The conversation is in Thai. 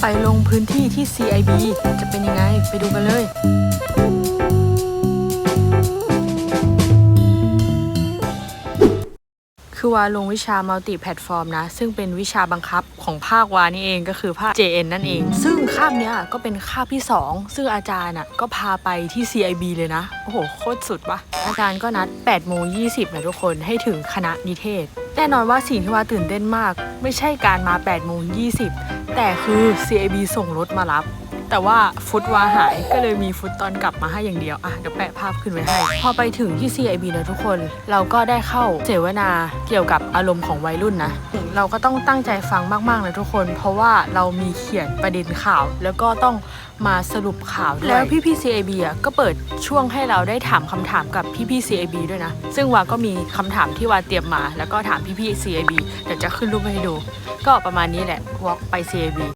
ไปลงพื้นที่ที่ CIB จะเป็นยังไง ไปดูกันเลยคือวาลงวิชามัลติแพลตฟอร์มนะ ซึ่งเป็นวิชาบังคับของภาควานี่เองก็คือภาค JN นั่นเอง ซึ่งคาบเนี้ยก็เป็นคาบที่ 2 ซึ่งอาจารย์อะก็พาไปที่ CIB เลยนะ โอ้โห โคตรสุดวะอาจารย์ก็นัด8โมง20นะทุกคนให้ถึงคณะนิเทศ แน่นอนว่าสิ่งที่ว่าตื่นเต้นมาก ไม่ใช่การมา8โมง20 แต่คือ CIB ส่งรถมารับ แต่ว่าฟุตวาหายก็เลยมีฟุตตอนกลับมาให้อย่างเดียว อะเดี๋ยวแปะภาพขึ้นไว้ให้ พอไปถึงที่ CIB นะทุกคน เราก็ได้เข้าเสวนาเกี่ยวกับอารมณ์ของวัยรุ่นนะ เราก็ต้องตั้งใจฟังมากๆนะทุกคน เพราะว่าเรามีเขียนประเด็นข่าว แล้วก็ต้องมาสรุปข่าวด้วยแล้วพี่พี่ CIB อะก็เปิดช่วงให้เราได้ถามคำถามกับพี่พี่ CIB ด้วยนะ ซึ่งวาก็มีคำถามที่วาเตรียมมา แล้วก็ถามพี่พี่ CIB เดี๋ยวจะขึ้นรูปให้ดู ก็ประมาณนี้แหละวอล์กไป CIB